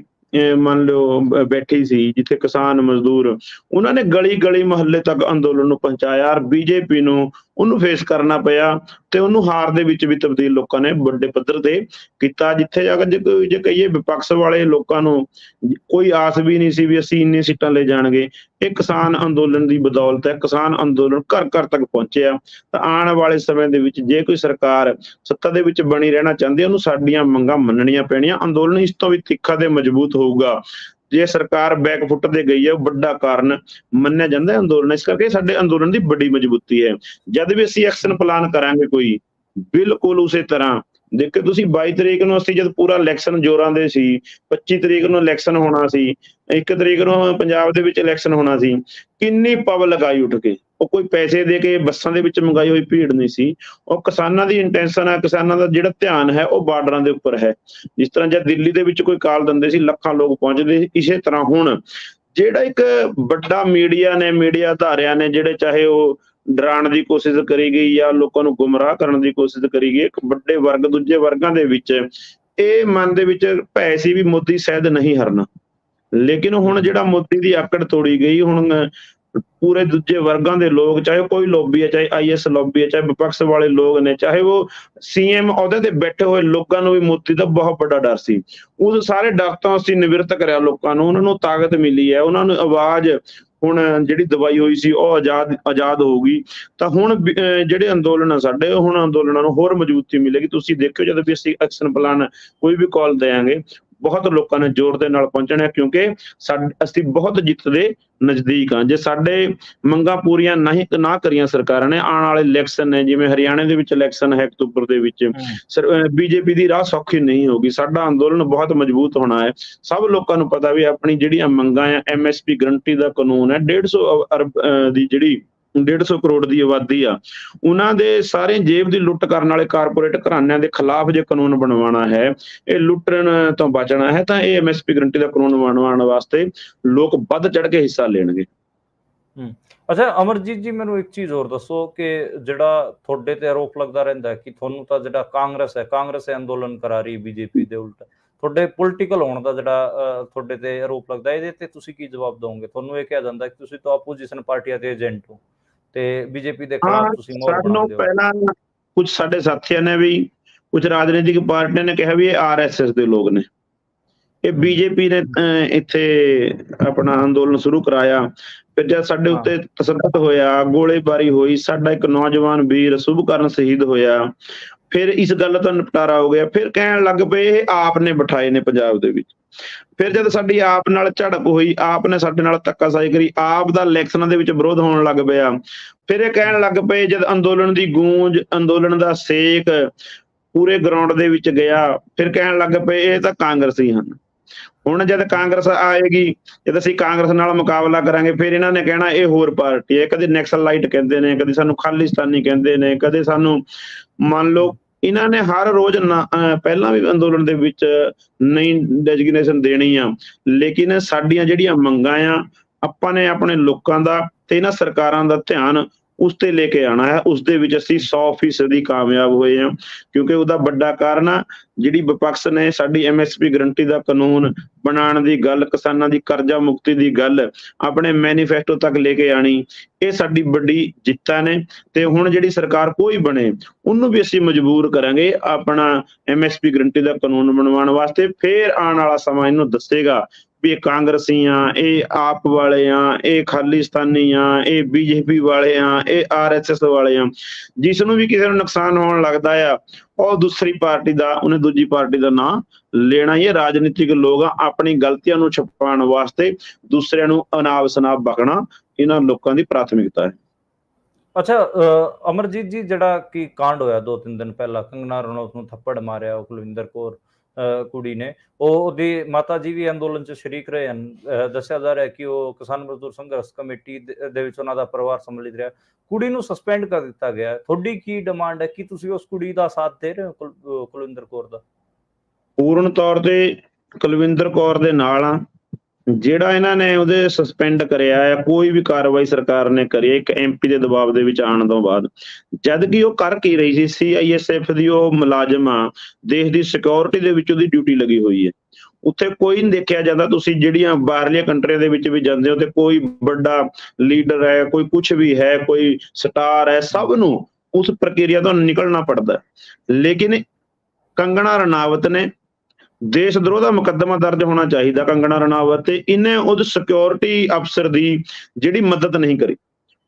ਮੰਨ ਲਓ ਬੈਠੀ ਸੀ ਜਿੱਥੇ ਕਿਸਾਨ ਮਜ਼ਦੂਰ ਉਹਨਾਂ ਨੇ ਗਲੀ ਗਲੀ ਮੁਹੱਲੇ ਤੱਕ ਅੰਦੋਲਨ ਨੂੰ ਪਹੁੰਚਾਇਆ। ਔਰ ਬੀਜੇਪੀ ਨੂੰ ਉਹਨੂੰ ਫੇਸ ਕਰਨਾ ਪਿਆ ਤੇ ਉਹਨੂੰ ਹਾਰ ਦੇ ਵਿੱਚ ਵੀ ਤਬਦੀਲ ਲੋਕਾਂ ਨੇ ਵੱਡੇ ਪੱਧਰ ਤੇ ਕੀਤਾ। ਜਿੱਥੇ ਜਾ ਕੇ ਜੇ ਕਹੀਏ ਵਿਪਕਸ਼ ਵਾਲੇ ਲੋਕਾਂ ਨੂੰ ਕੋਈ ਆਸ ਵੀ ਨਹੀਂ ਸੀ ਵੀ ਅਸੀਂ ਇੰਨੇ ਸੀਟਾਂ ਲੈ ਜਾਣਗੇ। ਇਹ ਕਿਸਾਨ ਅੰਦੋਲਨ ਦੀ ਬਦੌਲਤ ਹੈ। ਕਿਸਾਨ ਅੰਦੋਲਨ ਘਰ ਘਰ ਤੱਕ ਪਹੁੰਚਿਆ। ਤਾਂ ਆਉਣ ਵਾਲੇ ਸਮੇਂ ਦੇ ਵਿੱਚ ਜੇ ਕੋਈ ਸਰਕਾਰ ਸੱਤਾ ਦੇ ਵਿੱਚ ਬਣੀ ਰਹਿਣਾ ਚਾਹੁੰਦੀ ਹੈ, ਉਹਨੂੰ ਸਾਡੀਆਂ ਮੰਗਾਂ ਮੰਨਣੀਆਂ ਪੈਣੀਆਂ। ਅੰਦੋਲਨ ਇਸ ਤੋਂ ਵੀ ਤਿੱਖਾ ਤੇ ਮਜ਼ਬੂਤ ਹੋਊਗਾ। ਜੇ ਸਰਕਾਰ ਬੈਕ ਫੁੱਟ ਤੇ ਗਈ ਹੈ, ਉਹ ਵੱਡਾ ਕਾਰਨ ਮੰਨਿਆ ਜਾਂਦਾ ਹੈ ਅੰਦੋਲਨ। ਇਸ ਕਰਕੇ ਸਾਡੇ ਅੰਦੋਲਨ ਦੀ ਵੱਡੀ ਮਜ਼ਬੂਤੀ ਹੈ। ਜਦ ਵੀ ਅਸੀਂ ਐਕਸ਼ਨ ਪਲਾਨ ਕਰਾਂਗੇ ਕੋਈ, ਬਿਲਕੁਲ ਉਸੇ ਤਰ੍ਹਾਂ। ਦੇਖੋ ਤੁਸੀਂ 22 ਤਰੀਕ ਨੂੰ ਅਸੀਂ ਜਦ ਪੂਰਾ ਇਲੈਕਸ਼ਨ ਜੋਰਾਂ ਦੇ ਸੀ 25 ਤਰੀਕ ਨੂੰ ਇਲੈਕਸ਼ਨ ਹੋਣਾ ਸੀ ਇੱਕ ਤਰੀਕ ਨੂੰ ਪੰਜਾਬ ਦੇ ਵਿੱਚ ਇਲੈਕਸ਼ਨ ਹੋਣਾ ਸੀ। ਕਿੰਨੀ ਪਬਲਿਕ ਆਈ ਉੱਠ ਕੇ। ਉਹ ਕੋਈ ਪੈਸੇ ਦੇ ਕੇ ਬੱਸਾਂ ਦੇ ਵਿੱਚ ਮੰਗਾਈ ਹੋਈ ਭੀੜ ਨਹੀਂ ਸੀ। ਉਹ ਕਿਸਾਨਾਂ ਦੀ ਇੰਟੈਂਸ਼ਨ ਹੈ ਕਿਸਾਨਾਂ ਦਾ ਜਿਹੜਾ ਧਿਆਨ ਹੈ, ਉਹ ਬਾਰਡਰਾਂ ਦੇ ਉੱਪਰ ਹੈ। ਜਿਸ ਤਰ੍ਹਾਂ ਜਦ ਦਿੱਲੀ ਦੇ ਵਿੱਚ ਕੋਈ ਕਾਲ ਦਿੰਦੇ ਸੀ, ਲੱਖਾਂ ਲੋਕ ਪਹੁੰਚਦੇ ਸੀ, ਇਸੇ ਤਰ੍ਹਾਂ ਹੁਣ ਜਿਹੜਾ ਇੱਕ ਵੱਡਾ ਮੀਡੀਆ ਨੇ, ਮੀਡੀਆ ਧਾਰਿਆਂ ਨੇ, ਜਿਹੜੇ ਚਾਹੇ ਉਹ ਡਰਾਉਣ ਦੀ ਕੋਸ਼ਿਸ਼ ਕਰੀ ਗਈ ਜਾਂ ਲੋਕਾਂ ਨੂੰ ਗੁੰਮਰਾਹ ਕਰਨ ਦੀ ਕੋਸ਼ਿਸ਼ ਕਰੀ ਗਈ, ਇੱਕ ਵੱਡੇ ਵਰਗ, ਦੂਜੇ ਵਰਗਾਂ ਦੇ ਵਿੱਚ, ਇਹ ਮਨ ਦੇ ਵਿੱਚ ਭੈ ਸੀ ਵੀ ਮੋਦੀ ਸ਼ਹਿਦ ਨਹੀਂ ਹਰਨਾ। ਲੇਕਿਨ ਹੁਣ ਜਿਹੜਾ ਮੋਦੀ ਦੀ ਆਕੜ ਤੋੜੀ ਗਈ ਹੁਣ ਪੂਰੇ ਦੂਜੇ ਵਰਗਾਂ ਦੇ ਲੋਕ ਚਾਹੇ ਕੋਈ ਲੌਬੀ ਹੈ ਚਾਹੇ ਆਈਐਸ ਲੌਬੀ ਹੈ ਚਾਹੇ ਵਿਪਕਸ਼ ਵਾਲੇ ਲੋਕ ਨੇ ਚਾਹੇ ਉਹ ਸੀਐਮ ਅਹੁਦੇ ਤੇ ਬੈਠੇ ਹੋਏ ਲੋਕਾਂ ਨੂੰ ਵੀ ਮੋਦੀ ਦਾ ਬਹੁਤ ਵੱਡਾ ਡਰ ਸੀ। ਉਹ ਸਾਰੇ ਡਰ ਤੋਂ ਅਸੀਂ ਨਿਵਰਤ ਕਰਿਆ ਲੋਕਾਂ ਨੂੰ ਉਹਨਾਂ ਨੂੰ ਤਾਕਤ ਮਿਲੀ ਹੈ ਉਹਨਾਂ ਨੂੰ ਆਵਾਜ਼ ਹੁਣ ਜਿਹੜੀ ਦਵਾਈ ਹੋਈ ਸੀ ਉਹ ਆਜ਼ਾਦ ਆਜ਼ਾਦ ਹੋਊਗੀ ਤਾਂ ਹੁਣ ਜਿਹੜੇ ਅੰਦੋਲਨ ਆ ਸਾਡੇ ਹੁਣ ਅੰਦੋਲਨਾਂ ਨੂੰ ਹੋਰ ਮਜ਼ਬੂਤੀ ਮਿਲੇਗੀ। ਤੁਸੀਂ ਦੇਖਿਓ ਜਦੋਂ ਵੀ ਅਸੀਂ ਐਕਸ਼ਨ ਪਲਾਨ ਕੋਈ ਵੀ ਕਾਲ ਦੇਾਂਗੇ ਬਹੁਤ ਲੋਕਾਂ ਨੇ ਜ਼ੋਰ ਦੇ ਨਾਲ ਪਹੁੰਚਣਾ ਹੈ ਕਿਉਂਕਿ ਅਸੀਂ ਬਹੁਤ ਜਿੱਤ ਦੇ ਨਜ਼ਦੀਕ ਹਾਂ। ਜੇ ਸਾਡੇ ਮੰਗਾਂ ਪੂਰੀਆਂ ਨਹੀਂ ਨਾ ਕਰੀਆਂ ਸਰਕਾਰਾਂ ਨੇ ਆਉਣ ਵਾਲੇ ਇਲੈਕਸ਼ਨ ਨੇ ਜਿਵੇਂ ਹਰਿਆਣੇ ਦੇ ਵਿੱਚ ਇਲੈਕਸ਼ਨ ਹੈ ਅਕਤੂਬਰ ਦੇ ਵਿੱਚ ਬੀਜੇਪੀ ਦੀ ਰਾਹ ਸੌਖੀ ਨਹੀਂ ਹੋਗੀ ਸਾਡਾ ਅੰਦੋਲਨ ਬਹੁਤ ਮਜ਼ਬੂਤ ਹੋਣਾ ਹੈ। ਸਭ ਲੋਕਾਂ ਨੂੰ ਪਤਾ ਵੀ ਆਪਣੀ ਜਿਹੜੀਆਂ ਮੰਗਾਂ ਆ ਐਮਐਸਪੀ ਗਰੰਟੀ ਦਾ ਕਾਨੂੰਨ ਹੈ 150 ਅਰਬ ਦੀ ਜਿਹੜੀ 150 ਕਰੋੜ ਦੀ ਆਬਾਦੀ ਆ। ਉਹਨਾਂ ਦੇ ਸਾਰੇ ਜੇਬ ਦੀ ਲੁੱਟ ਕਰਨ ਵਾਲੇ ਕਾਰਪੋਰੇਟ ਘਰਾਣਿਆਂ ਦੇ ਖਿਲਾਫ ਜੇ ਕਾਨੂੰਨ ਬਣਵਾਉਣਾ ਹੈ, ਇਹ ਲੁੱਟਣ ਤੋਂ ਬਚਣਾ ਹੈ, ਤਾਂ ਇਹ ਐਮਐਸਪੀ ਗਰੰਟੀ ਦਾ ਕਾਨੂੰਨ ਬਣਵਾਉਣ ਵਾਸਤੇ ਲੋਕ ਵੱਧ ਚੜ ਕੇ ਹਿੱਸਾ ਲੈਣਗੇ। ਅੱਛਾ, ਅਮਰਜੀਤ ਜੀ, ਮੈਨੂੰ ਇੱਕ ਚੀਜ਼ ਹੋਰ ਦੱਸੋ ਕਿ ਜਿਹੜਾ ਤੁਹਾਡੇ ਤੇ ਆਰੋਪ ਲੱਗਦਾ ਰਹਿੰਦਾ ਕਿ ਤੁਹਾਨੂੰ ਤਾਂ ਜਿਹੜਾ ਕਾਂਗਰਸ ਹੈ ਕਾਂਗਰਸ ਹੈ ਅੰਦੋਲਨ ਕਰਾ ਰਹੀ ਬੀਜੇਪੀ ਦੇ ਉਲਟ। ਤੁਹਾਡੇ ਪੋਲਿਟੀਕਲ ਹੋਣ ਦਾ ਜਿਹੜਾ ਤੁਹਾਡੇ ਤੇ ਆਰੋਪ ਲੱਗਦਾ ਇਹਦੇ ਤੇ ਤੁਸੀਂ ਕੀ ਜਵਾਬ ਦੋਗੇ ਤੁਹਾਨੂੰ ਇਹ ਕਿਹਾ ਜਾਂਦਾ ਕਿ ਤੁਸੀਂ ਤਾਂ ਆਪੋਜੀਸ਼ਨ ਪਾਰਟੀਆਂ ਦੇ ਏਜੰਟ ਹੋ। ਤੇ ਬੀਜੇਪੀ ਦੇ ਖਿਲਾਫ ਤੁਸੀਂ ਮੋਹਰ ਬਣਾਉਂਦੇ ਹੋ। ਪਹਿਲਾਂ ਕੁਝ ਸਾਡੇ ਸਾਥੀਆਂ ਨੇ ਵੀ ਕੁਝ ਰਾਜਨੀਤਿਕ ਪਾਰਟੀਆਂ ਨੇ ਕਿਹਾ ਵੀ ਇਹ ਆਰਐਸਐਸ ਦੇ ਲੋਕ ਨੇ। ਇਹ ਬੀਜੇਪੀ ਨੇ ਇੱਥੇ ਆਪਣਾ ਅੰਦੋਲਨ ਸ਼ੁਰੂ ਕਰਾਇਆ। ਫਿਰ ਜਦ ਸਾਡੇ। ਉੱਤੇ ਤਸੱਦਦ ਹੋਇਆ ਗੋਲੀਬਾਰੀ ਹੋਈ ਸਾਡਾ ਇੱਕ ਨੌਜਵਾਨ ਵੀਰ ਸੁਭਕਰਨ ਸ਼ਹੀਦ ਹੋਇਆ। ਫਿਰ ਇਸ ਗੱਲ ਤੋਂ ਨਿਪਟਾਰਾ ਹੋ ਗਿਆ। ਫਿਰ ਕਹਿਣ ਲੱਗ ਪਏ, ਇਹ ਆਪ ਨੇ ਬਿਠਾਏ ਨੇ ਪੰਜਾਬ ਦੇ ਵਿੱਚ। ਫਿਰ ਜਦ ਸਾਡੀ ਆਪ ਨਾਲ ਝੜਪ ਹੋਈ, ਆਪ ਨੇ ਸਾਡੇ ਨਾਲ ਧੱਕਾਸ਼ਾਹੀ ਕਰੀ, ਆਪ ਦਾ ਇਲੈਕਸ਼ਨਾਂ ਦੇ ਵਿੱਚ ਵਿਰੋਧ ਹੋਣ ਲੱਗ ਪਿਆ। ਫਿਰ ਇਹ ਕਹਿਣ ਲੱਗ ਪਏ, ਜਦ ਅੰਦੋਲਨ ਦੀ ਗੂੰਜ, ਅੰਦੋਲਨ ਦਾ ਸੇਕ ਪੂਰੇ ਗਰਾਊਂਡ ਦੇ ਵਿੱਚ ਗਿਆ, ਫਿਰ ਕਹਿਣ ਲੱਗ ਪਏ, ਇਹ ਤਾਂ ਕਾਂਗਰਸੀ ਹਨ। ਹੁਣ ਜਦ ਕਾਂਗਰਸ ਆਏਗੀ, ਜਦ ਅਸੀਂ ਕਾਂਗਰਸ ਨਾਲ ਮੁਕਾਬਲਾ ਕਰਾਂਗੇ, ਫਿਰ ਇਹਨਾਂ ਨੇ ਕਹਿਣਾ, ਇਹ ਹੋਰ ਪਾਰਟੀ ਹੈ। ਕਦੇ ਨੈਕਸਲਾਈਟ ਕਹਿੰਦੇ ਨੇ, ਕਦੇ ਸਾਨੂੰ ਖਾਲਿਸਤਾਨੀ ਕਹਿੰਦੇ ਨੇ, ਕਦੇ ਸਾਨੂੰ ਮੰਨ ਲਓ ਇਹਨਾਂ ਨੇ ਹਰ ਰੋਜ਼ ਨਾ- ਅਹ ਪਹਿਲਾਂ ਵੀ ਅੰਦੋਲਨ ਦੇ ਵਿੱਚ ਨਹੀਂ ਡੈਜਿਗਨੇਸ਼ਨ ਦੇਣੀ ਆ ਲੇਕਿਨ ਸਾਡੀਆਂ ਜਿਹੜੀਆਂ ਮੰਗਾਂ ਆ, ਆਪਾਂ ਨੇ ਆਪਣੇ ਲੋਕਾਂ ਦਾ ਤੇ ਇਹਨਾਂ ਸਰਕਾਰਾਂ ਦਾ ਧਿਆਨ ਉਸ ਤੇ ਲੈ ਕੇ ਆਣਾ ਹੈ। ਉਸ ਦੇ ਵਿੱਚ ਅਸੀਂ 100% ਦੀ ਕਾਮਯਾਬ ਹੋਏ ਹਾਂ, ਕਿਉਂਕਿ ਉਹਦਾ ਵੱਡਾ ਕਾਰਨ ਆ, ਜਿਹੜੀ ਵਿਪਕਸ਼ ਨੇ ਸਾਡੀ ਐਮਐਸਪੀ ਗਰੰਟੀ ਦਾ ਕਾਨੂੰਨ ਬਣਾਉਣ ਦੀ ਗੱਲ, ਕਿਸਾਨਾਂ ਦੀ ਕਰਜ਼ਾ ਮੁਕਤੀ ਦੀ ਗੱਲ, ਆਪਣੇ ਮੈਨੀਫੈਸਟੋ ਤੱਕ ਲੈ ਕੇ ਆਣੀ ਇਹ ਸਾਡੀ ਵੱਡੀ ਜਿੱਤਾਂ ਨੇ। ਤੇ ਹੁਣ ਜਿਹੜੀ ਸਰਕਾਰ ਕੋਈ ਬਣੇ, ਉਹਨੂੰ ਵੀ ਅਸੀਂ ਮਜਬੂਰ ਕਰਾਂਗੇ ਆਪਣਾ ਐਮਐਸਪੀ ਗਰੰਟੀ ਦਾ ਕਾਨੂੰਨ ਬਣਵਾਉਣ ਵਾਸਤੇ। ਫੇਰ ਆਉਣ ਵਾਲਾ ਸਮਾਂ ਇਹਨੂੰ ਦੱਸੇਗਾ। ਵੀ ਇਹ ਕਾਂਗਰਸੀ ਆ ਇਹ ਆਪ ਵਾਲੇ ਆ ਇਹ ਖਾਲਿਸਤਾਨੀ ਆ ਇਹ ਬੀਜੇਪੀ ਵਾਲੇ ਆ ਇਹ ਆਰਐਸਐਸ ਵਾਲੇ ਆ ਜਿਸ ਨੂੰ ਵੀ ਕਿਸੇ ਨੂੰ ਨੁਕਸਾਨ ਹੋਣ ਲੱਗਦਾ ਆ ਉਹ ਦੂਸਰੀ ਪਾਰਟੀ ਦਾ ਉਹਨੇ ਦੂਜੀ ਪਾਰਟੀ ਦਾ ਨਾਂ ਲੈਣਾ ਹੀ ਰਾਜਨੀਤਿਕ ਲੋਕ ਆ ਆਪਣੀ ਗਲਤੀਆਂ ਨੂੰ ਛੁਪਾਉਣ ਵਾਸਤੇ ਦੂਸਰਿਆਂ ਨੂੰ ਅਨਾਪ ਸ਼ਨਾਪ ਬਕਣਾ ਇਹਨਾਂ ਲੋਕਾਂ ਦੀ ਪ੍ਰਾਥਮਿਕਤਾ ਹੈ। ਅੱਛਾ ਅਹ, ਅਮਰਜੀਤ ਜੀ ਜਿਹੜਾ ਕਿ ਕਾਂਡ ਹੋਇਆ ਦੋ ਤਿੰਨ ਦਿਨ ਪਹਿਲਾਂ ਕੰਗਨਾ ਰਣੌਤ ਨੂੰ ਥੱਪੜ ਮਾਰਿਆ ਉਹ ਕੁਲਵਿੰਦਰ ਕੌਰ ਕੁੜੀ ਨੇ। ਉਹ ਉਹਦੀ ਮਾਤਾ ਜੀ ਵੀ ਅੰਦੋਲਨ 'ਚ ਸ਼ਰੀਕ ਰਹੇ ਹਨ। ਦੱਸਿਆ ਜਾ ਰਿਹਾ ਕਿ ਉਹ ਕਿਸਾਨ ਮਜ਼ਦੂਰ ਸੰਘਰਸ਼ ਕਮੇਟੀ ਦੇ ਵਿੱਚ ਉਹਨਾਂ ਦਾ ਪਰਿਵਾਰ ਸੰਮਿਲਿਤ ਰਿਹਾ। ਕੁੜੀ ਨੂੰ ਸਸਪੈਂਡ ਕਰ ਦਿੱਤਾ ਗਿਆ ਤੁਹਾਡੀ ਕੀ ਡਿਮਾਂਡ ਹੈ? ਕਿ ਤੁਸੀਂ ਉਸ ਕੁੜੀ ਦਾ ਸਾਥ ਦੇ ਰਹੇ ਹੋ ਕੁਲਵਿੰਦਰ ਕੌਰ ਦਾ? ਪੂਰਨ ਤੌਰ ਤੇ ਕੁਲਵਿੰਦਰ ਕੌਰ ਦੇ ਨਾਲ ਆ ਜਿਹੜਾ ਇਹਨਾਂ ਨੇ ਉਹਦੇ ਸਸਪੈਂਡ ਕਰਿਆ ਹੈ, ਕੋਈ ਵੀ ਕਾਰਵਾਈ ਸਰਕਾਰ ਨੇ ਕਰੀ ਇੱਕ ਐਮਪੀ ਦੇ ਦਬਾਅ ਦੇ ਵਿੱਚ ਆਉਣ ਤੋਂ ਬਾਅਦ। ਜਦ ਕਿ ਉਹ ਕਰ ਕੀ ਰਹੀ ਸੀ ਸੀਆਈਐਸਐਫ ਦੀ ਉਹ ਮੁਲਾਜ਼ਮ ਆ, ਦੇਸ਼ ਦੀ ਸਿਕਿਉਰਿਟੀ ਦੇ ਵਿੱਚ ਉਹਦੀ ਡਿਊਟੀ ਲੱਗੀ ਹੋਈ ਹੈ। ਉੱਥੇ ਕੋਈ ਨਹੀਂ ਦੇਖਿਆ ਜਾਂਦਾ, ਤੁਸੀਂ ਜਿਹੜੀਆਂ ਬਾਹਰਲੀਆਂ ਕੰਟਰੀਆਂ ਦੇ ਵਿੱਚ ਵੀ ਜਾਂਦੇ ਹੋ, ਤੇ ਕੋਈ ਵੱਡਾ ਲੀਡਰ ਹੈ, ਕੋਈ ਕੁਝ ਵੀ ਹੈ, ਕੋਈ ਸਟਾਰ ਹੈ, ਸਭ ਨੂੰ ਉਸ ਪ੍ਰਕਿਰਿਆ ਤੋਂ ਨਿਕਲਣਾ ਪੜਦਾ ਲੇਕਿਨ ਕੰਗਣਾ ਰਣਾਵਤ ਨੇ ਦੇਸ਼ ਦਰੋਹ ਦਾ ਮੁਕੱਦਮਾ ਦਰਜ ਹੋਣਾ ਚਾਹੀਦਾ ਕੰਗਣਾ ਰਣਾਵਤ ਤੇ, ਇਹਨੇ ਉਹਦੇ ਸਿਕਿਉਰਿਟੀ ਅਫਸਰ ਦੀ ਜਿਹੜੀ ਮਦਦ ਨਹੀਂ ਕਰੀ।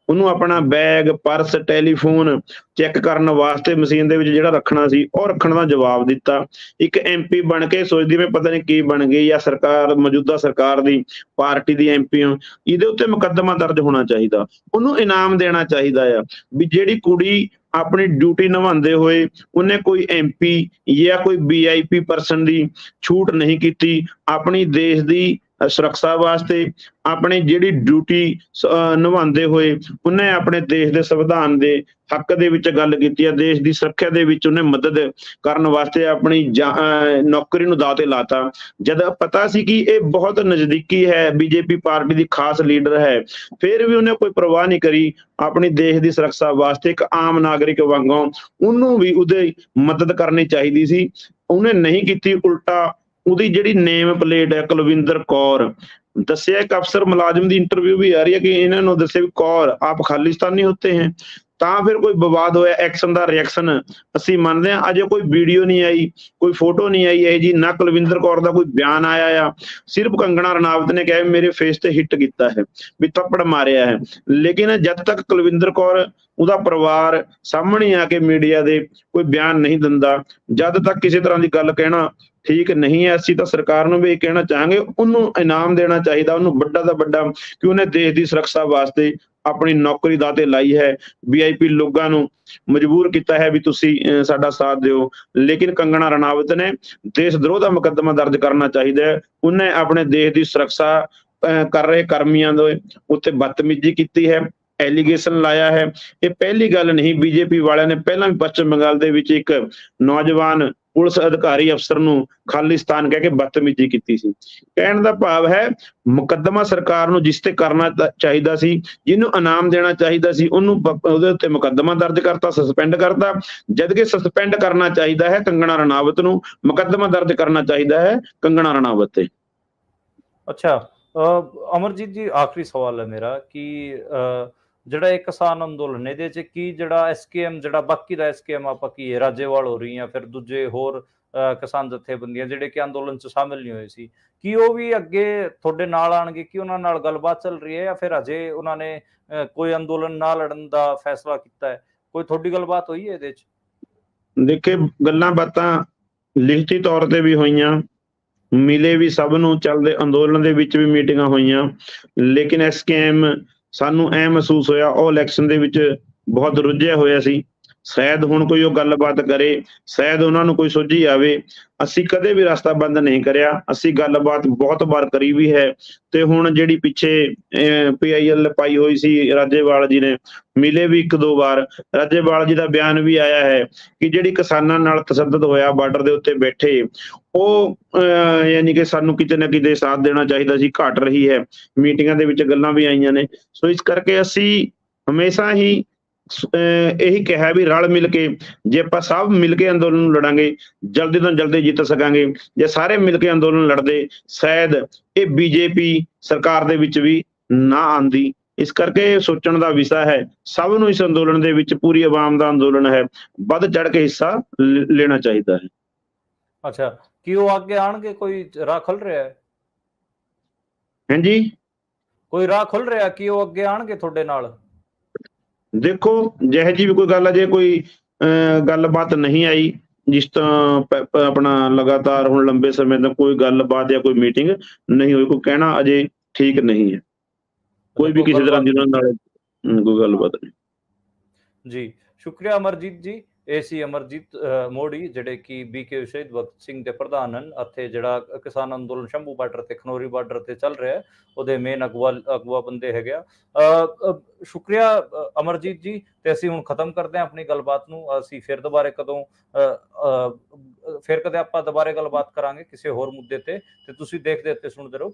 ਉਹਨੂੰ ਆਪਣਾ ਬੈਗ ਪਰਸ ਟੈਲੀਫੋਨ ਚੈੱਕ ਕਰਨ ਵਾਸਤੇ ਮਸ਼ੀਨ ਦੇ ਵਿੱਚ ਜਿਹੜਾ ਰੱਖਣਾ ਸੀ, ਉਹ ਰੱਖਣ ਦਾ ਜਵਾਬ ਦਿੱਤਾ। ਇੱਕ ਐਮਪੀ ਬਣ ਕੇ ਸੋਚਦੀ ਮੈਂ ਪਤਾ ਨਹੀਂ ਕੀ ਬਣ ਗਈ ਜਾਂ ਸਰਕਾਰ, ਮੌਜੂਦਾ ਸਰਕਾਰ ਦੀ ਪਾਰਟੀ ਦੀ ਐਮਪੀ ਇਹਦੇ ਉੱਤੇ ਮੁਕੱਦਮਾ ਦਰਜ ਹੋਣਾ ਚਾਹੀਦਾ। ਉਹਨੂੰ ਇਨਾਮ ਦੇਣਾ ਚਾਹੀਦਾ ਆ ਵੀ ਜਿਹੜੀ ਕੁੜੀ ਆਪਣੀ ਡਿਊਟੀ ਨਿਭਾਉਂਦੇ ਹੋਏ ਉਹਨੇ ਕੋਈ ਐਮਪੀ ਜਾਂ ਕੋਈ ਵੀਆਈਪੀ ਪਰਸਨ ਦੀ ਛੂਟ ਨਹੀਂ ਕੀਤੀ, ਆਪਣੀ ਦੇਸ਼ ਦੀ ਸੁਰੱਖਿਆ ਵਾਸਤੇ ਆਪਣੀ ਜਿਹੜੀ ਡਿਊਟੀ ਨਿਭਾਉਂਦੇ ਹੋਏ ਉਹਨੇ ਆਪਣੇ ਦੇਸ਼ ਦੇ ਸੰਵਿਧਾਨ ਦੇ ਹੱਕ ਦੇ ਵਿੱਚ ਗੱਲ ਕੀਤੀ ਹੈ ਦੇਸ਼ ਦੀ ਸੁਰੱਖਿਆ ਦੇ ਵਿੱਚ ਉਹਨੇ ਮਦਦ ਕਰਨ ਵਾਸਤੇ ਆਪਣੀ ਨੌਕਰੀ ਨੂੰ ਦਾਅ ਤੇ ਲਾਤਾ। ਜਦ ਪਤਾ ਸੀ ਕਿ ਇਹ ਬਹੁਤ ਨਜ਼ਦੀਕੀ ਹੈ, ਬੀਜੇਪੀ ਪਾਰਟੀ ਦੀ ਖਾਸ ਲੀਡਰ ਹੈ, ਫਿਰ ਵੀ ਉਹਨੇ ਕੋਈ ਪਰਵਾਹ ਨਹੀਂ ਕਰੀ। ਆਪਣੀ ਦੇਸ਼ ਦੀ ਸੁਰੱਖਿਆ ਵਾਸਤੇ ਇੱਕ ਆਮ ਨਾਗਰਿਕ ਵਾਂਗੋਂ ਉਹਨੂੰ ਵੀ ਉਹਦੇ ਮਦਦ ਕਰਨੀ ਚਾਹੀਦੀ ਸੀ। ਉਹਨੇ ਨਹੀਂ ਕੀਤੀ, ਉਲਟਾ ਉਹਦੀ ਜਿਹੜੀ ਨੇਮ ਪਲੇਟ ਹੈ ਕੁਲਵਿੰਦਰ ਕੌਰ। ਦੱਸਿਆ ਇੱਕ ਅਫਸਰ ਮੁਲਾਜ਼ਮ ਦੀ ਇੰਟਰਵਿਊ ਵੀ ਆ ਰਹੀ ਹੈ ਕਿ ਇਹਨਾਂ ਨੂੰ ਦੱਸੇ ਵੀ ਕੌਰ, ਆਪ ਖਾਲਿਸਤਾਨੀ ਹੋਤੇ ਹੈ। ਤਾਂ ਫਿਰ ਕੋਈ ਵਿਵਾਦ ਹੋਇਆ ਐਕਸ਼ਨ ਦਾ ਰਿਐਕਸ਼ਨ ਅਸੀਂ ਮੰਨਦੇ ਹਾਂ। ਅਜੇ ਕੋਈ ਵੀਡੀਓ ਨਹੀਂ ਆਈ, ਕੋਈ ਫੋਟੋ ਨਹੀਂ ਆਈ ਹੈ ਜੀ, ਨਾ ਕੁਲਵਿੰਦਰ ਕੌਰ ਦਾ ਕੋਈ ਬਿਆਨ ਆਇਆ ਆ। ਸਿਰਫ ਕੰਗਣਾ ਰਣਾਵਤ ਨੇ ਕਿਹਾ ਵੀ ਮੇਰੇ ਫੇਸ ਤੇ ਹਿੱਟ ਕੀਤਾ ਹੈ, ਵੀ ਥੱਪੜ ਮਾਰਿਆ ਹੈ। ਲੇਕਿਨ ਜਦ ਤੱਕ ਕੁਲਵਿੰਦਰ ਕੌਰ, ਉਹਦਾ ਪਰਿਵਾਰ ਸਾਹਮਣੇ ਆ ਕੇ ਮੀਡੀਆ ਦੇ ਕੋਈ ਬਿਆਨ ਨਹੀਂ ਦਿੰਦਾ, ਜਦ ਤੱਕ ਕਿਸੇ ਤਰ੍ਹਾਂ ਦੀ ਗੱਲ ਕਹਿਣਾ ਠੀਕ ਨਹੀਂ ਹੈ ਅਸੀਂ ਤਾਂ ਸਰਕਾਰ ਨੂੰ ਵੀ ਇਹ ਕਹਿਣਾ ਚਾਹਾਂਗੇ ਉਹਨੂੰ ਇਨਾਮ ਦੇਣਾ ਚਾਹੀਦਾ ਉਹਨੂੰ ਵੱਡਾ ਦਾ ਵੱਡਾ ਕਿ ਉਹਨੇ ਦੇਸ਼ ਦੀ ਸੁਰੱਖਿਆ ਵਾਸਤੇ ਆਪਣੀ ਨੌਕਰੀ ਦਾ ਤੇ ਲਾਈ ਹੈ ਵੀਆਈਪੀ ਲੋਕਾਂ ਨੂੰ ਮਜਬੂਰ ਕੀਤਾ ਹੈ ਵੀ ਤੁਸੀਂ ਸਾਡਾ ਸਾਥ ਦਿਓ। ਲੇਕਿਨ ਕੰਗਣਾ ਰਣਾਵਤ ਨੇ ਦੇਸ਼ ਦਰੋਹ ਦਾ ਮੁਕੱਦਮਾ ਦਰਜ ਕਰਨਾ ਚਾਹੀਦਾ ਹੈ। ਉਹਨੇ ਆਪਣੇ ਦੇਸ਼ ਦੀ ਸੁਰੱਖਿਆ ਅਹ, ਕਰ ਰਹੇ ਕਰਮੀਆਂ ਦੇ ਉੱਤੇ ਬਦਤਮੀਜ਼ੀ ਕੀਤੀ ਹੈ ਐਲੀਗੇਸ਼ਨ ਲਾਇਆ ਹੈ। ਇਹ ਪਹਿਲੀ ਗੱਲ ਨਹੀਂ ਬੀਜੇਪੀ ਵਾਲਿਆਂ ਨੇ ਪਹਿਲਾਂ ਵੀ ਪੱਛਮ ਬੰਗਾਲ ਦੇ ਵਿੱਚ ਇੱਕ ਨੌਜਵਾਨ ਪੁਲਿਸ ਅਧਿਕਾਰੀ ਅਫਸਰ ਨੂੰ ਖਾਲਿਸਤਾਨ ਕਹਿ ਕੇ ਬਦਤਮੀਜ਼ੀ ਕੀਤੀ ਸੀ। ਕਹਿਣ ਦਾ ਭਾਵ ਹੈ ਮੁਕੱਦਮਾ ਸਰਕਾਰ ਨੂੰ ਜਿਸ ਤੇ ਕਰਨਾ ਚਾਹੀਦਾ ਸੀ ਜਿਹਨੂੰ ਇਨਾਮ ਦੇਣਾ ਚਾਹੀਦਾ ਸੀ ਉਹਨੂੰ ਉਹਦੇ ਉੱਤੇ ਮੁਕੱਦਮਾ ਦਰਜ ਕਰਤਾ ਸਸਪੈਂਡ ਕਰਤਾ। ਜਦ ਕਿ ਸਸਪੈਂਡ ਕਰਨਾ ਚਾਹੀਦਾ ਹੈ ਕੰਗਣਾ ਰਣਾਵਤ ਨੂੰ ਮੁਕੱਦਮਾ ਦਰਜ ਕਰਨਾ ਚਾਹੀਦਾ ਹੈ ਕੰਗਣਾ ਰਣਾਵਤ ਤੇ। ਅੱਛਾ ਅ, ਅਮਰਜੀਤ ਜੀ ਆਖਰੀ ਸਵਾਲ ਹੈ ਮੇਰਾ ਕਿ ਅ, ਜਿਹੜਾ ਇਹ ਕਿਸਾਨ ਅੰਦੋਲਨ, ਇਹਦੇ ਚ ਕੀ ਜਿਹੜਾ ਐਸਕੇਐਮ ਜਿਹੜਾ ਬਾਕੀ ਦਾ ਐਸਕੇਐਮ ਆਪਾਂ ਕੀ ਰਾਜੇਵਾਲ ਹੋ ਰਹੀ ਜਾਂ ਫਿਰ ਦੂਜੇ ਹੋਰ ਕਿਸਾਨ ਜਥੇਬੰਦੀਆਂ ਜਿਹੜੇ ਕਿ ਅੰਦੋਲਨ ਚ ਸ਼ਾਮਿਲ ਨਹੀਂ ਹੋਏ ਸੀ। ਕੀ ਉਹ ਵੀ ਅੱਗੇ ਤੁਹਾਡੇ ਨਾਲ ਆਣਗੇ? ਕਿ ਉਹਨਾਂ ਨਾਲ ਗੱਲਬਾਤ ਚੱਲ ਰਹੀ ਹੈ ਜਾਂ ਫਿਰ ਅਜੇ ਉਹਨਾਂ ਨੇ ਕੋਈ ਅੰਦੋਲਨ ਨਾ ਲੜਨ ਦਾ ਫੈਸਲਾ ਕੀਤਾ ਹੈ? ਕੋਈ ਤੁਹਾਡੀ ਗੱਲਬਾਤ ਹੋਈ ਹੈ ਇਹਦੇ ਚ? ਦੇਖੇ, ਗੱਲਾਂ ਬਾਤਾਂ ਲਿਖਤੀ ਤੌਰ ਤੇ ਵੀ ਹੋਈਆਂ। ਮਿਲੇ ਵੀ ਸਭ ਨੂੰ, ਚੱਲਦੇ ਅੰਦੋਲਨ ਦੇ ਵਿੱਚ ਵੀ ਮੀਟਿੰਗਾਂ ਹੋਈਆਂ। ਲੇਕਿਨ ਐਸਕੇਐਮ ਸਾਨੂੰ ਐ ਮਹਿਸੂਸ ਹੋਇਆ ਉਹ ਇਲੈਕਸ਼ਨ ਦੇ ਵਿੱਚ ਬਹੁਤ ਰੁੱਝਿਆ ਹੋਇਆ ਸੀ। ਸ਼ਾਇਦ ਹੁਣ ਕੋਈ ਉਹ ਗੱਲਬਾਤ ਕਰੇ ਸ਼ਾਇਦ ਉਹਨਾਂ ਨੂੰ ਕੋਈ ਸੋਝੀ ਆਵੇ। ਅਸੀਂ ਕਦੇ ਵੀ ਰਸਤਾ ਬੰਦ ਨਹੀਂ ਕਰਿਆ। ਅਸੀਂ ਗੱਲਬਾਤ ਬਹੁਤ ਵਾਰ ਕਰੀ ਵੀ ਹੈ। ਤੇ ਹੁਣ ਜਿਹੜੀ ਪਿੱਛੇ ਪੀਆਈਐਲ ਪਾਈ ਹੋਈ ਸੀ ਰਾਜੇਵਾਲ ਜੀ ਨੇ ਮਿਲੇ ਵੀ ਇੱਕ ਦੋ ਵਾਰ। ਰਾਜੇਵਾਲ ਜੀ ਦਾ ਬਿਆਨ ਵੀ ਆਇਆ ਹੈ ਕਿ ਜਿਹੜੀ ਕਿਸਾਨਾਂ ਨਾਲ ਤਸੱਦਦ ਹੋਇਆ ਬਾਰਡਰ ਦੇ ਉੱਤੇ ਬੈਠੇ ਉਹ ਅਹ, ਯਾਨੀ ਕਿ ਸਾਨੂੰ ਕਿਤੇ ਨਾ ਕਿਤੇ ਸਾਥ ਦੇਣਾ ਚਾਹੀਦਾ ਸੀ। ਘਟ ਰਹੀ ਹੈ। ਮੀਟਿੰਗਾਂ ਦੇ ਵਿੱਚ ਗੱਲਾਂ ਵੀ ਆਈਆਂ ਨੇ। ਸੋ ਇਸ ਕਰਕੇ ਅਸੀਂ ਹਮੇਸ਼ਾ ਹੀ ਇਹੀ ਕਿਹਾ ਵੀ ਰਲ ਮਿਲ ਕੇ ਜੇ ਆਪਾਂ ਸਭ ਮਿਲ ਕੇ ਅੰਦੋਲਨ ਨੂੰ ਲੜਾਂਗੇ ਜਲਦੀ ਤੋਂ ਜਲਦੀ ਜਿੱਤ ਸਕਾਂਗੇ। ਜੇ ਸਾਰੇ ਮਿਲ ਕੇ ਅੰਦੋਲਨ ਲੜਦੇ ਸ਼ਾਇਦ ਇਹ ਬੀਜੇਪੀ ਸਰਕਾਰ ਦੇ ਵਿੱਚ ਵੀ ਨਾ ਆਂਦੀ। ਇਸ ਕਰਕੇ ਸੋਚਣ ਦਾ ਵਿਸ਼ਾ ਹੈ ਸਭ ਨੂੰ ਇਸ ਅੰਦੋਲਨ ਦੇ ਵਿੱਚ ਪੂਰੀ ਆਵਾਮ ਦਾ ਅੰਦੋਲਨ ਹੈ। ਵੱਧ ਚੜ ਕੇ ਹਿੱਸਾ ਲੈਣਾ ਚਾਹੀਦਾ ਹੈ। ਅੱਛਾ ਕੀ ਉਹ ਅੱਗੇ ਆਣਗੇ? ਕੋਈ ਰਾਹ ਖੁੱਲ ਰਿਹਾ ਹੈ? ਹਾਂਜੀ? ਕੋਈ ਰਾਹ ਖੁੱਲ ਰਿਹਾ ਕਿ ਉਹ ਅੱਗੇ ਆਣਗੇ ਤੁਹਾਡੇ ਨਾਲ? ਦੇਖੋ ਜਿਹੋ ਜੀ ਵੀ ਕੋਈ ਗੱਲ ਹੈ ਜੇ ਕੋਈ ਗੱਲਬਾਤ ਨਹੀਂ ਆਈ ਜਿਸ ਤਰ੍ਹਾਂ ਆਪਣਾ ਲਗਾਤਾਰ ਹੁਣ ਲੰਬੇ ਸਮੇਂ ਤੋਂ ਕੋਈ ਗੱਲਬਾਤ ਜਾਂ ਕੋਈ ਮੀਟਿੰਗ ਨਹੀਂ ਹੋਈ ਕੋਈ ਕਹਿਣਾ ਅਜੇ ਠੀਕ ਨਹੀਂ ਹੈ। ਕੋਈ ਵੀ ਕਿਸੇ ਤਰ੍ਹਾਂ ਦੀ ਉਹਨਾਂ ਨਾਲ ਕੋਈ ਗੱਲਬਾਤ ਨਹੀਂ। ਜੀ ਸ਼ੁਕਰੀਆ ਅਮਰਜੀਤ ਜੀ। ਏਸੀ ਅਮਰਜੀਤ ਮੋੜੀ ਜਿਹੜੇ ਕਿ ਬੀਕੇ ਸ਼ਹੀਦ ਭਗਤ ਸਿੰਘ ਦੇ ਪ੍ਰਧਾਨ ਹਨ। ਅਤੇ ਜਿਹੜਾ ਕਿਸਾਨ ਅੰਦੋਲਨ ਸ਼ੰਭੂ ਬਾਰਡਰ ਤੇ, ਖਨੌਰੀ ਬਾਰਡਰ ਤੇ ਚੱਲ ਰਿਹਾ ਹੈ, ਉਹਦੇ ਮੇਨ ਅਗਵਾ ਅਗਵਾ ਬੰਦੇ ਹੈਗੇ ਆ। ਸ਼ੁਕਰੀਆ ਅਮਰਜੀਤ ਜੀ, ਤੇ ਅਸੀਂ ਹੁਣ ਖਤਮ ਕਰਦੇ ਹਾਂ ਆਪਣੀ ਗੱਲਬਾਤ ਨੂੰ। ਅਸੀਂ ਫਿਰ ਦੁਬਾਰੇ ਕਦੋਂ ਫਿਰ ਕਦੇ ਆਪਾਂ ਦੁਬਾਰੇ ਗੱਲਬਾਤ ਕਰਾਂਗੇ ਕਿਸੇ ਹੋਰ ਮੁੱਦੇ ਤੇ ਤੇ ਤੁਸੀਂ ਦੇਖਦੇ ਤੇ ਸੁਣਦੇ ਰਹੋ।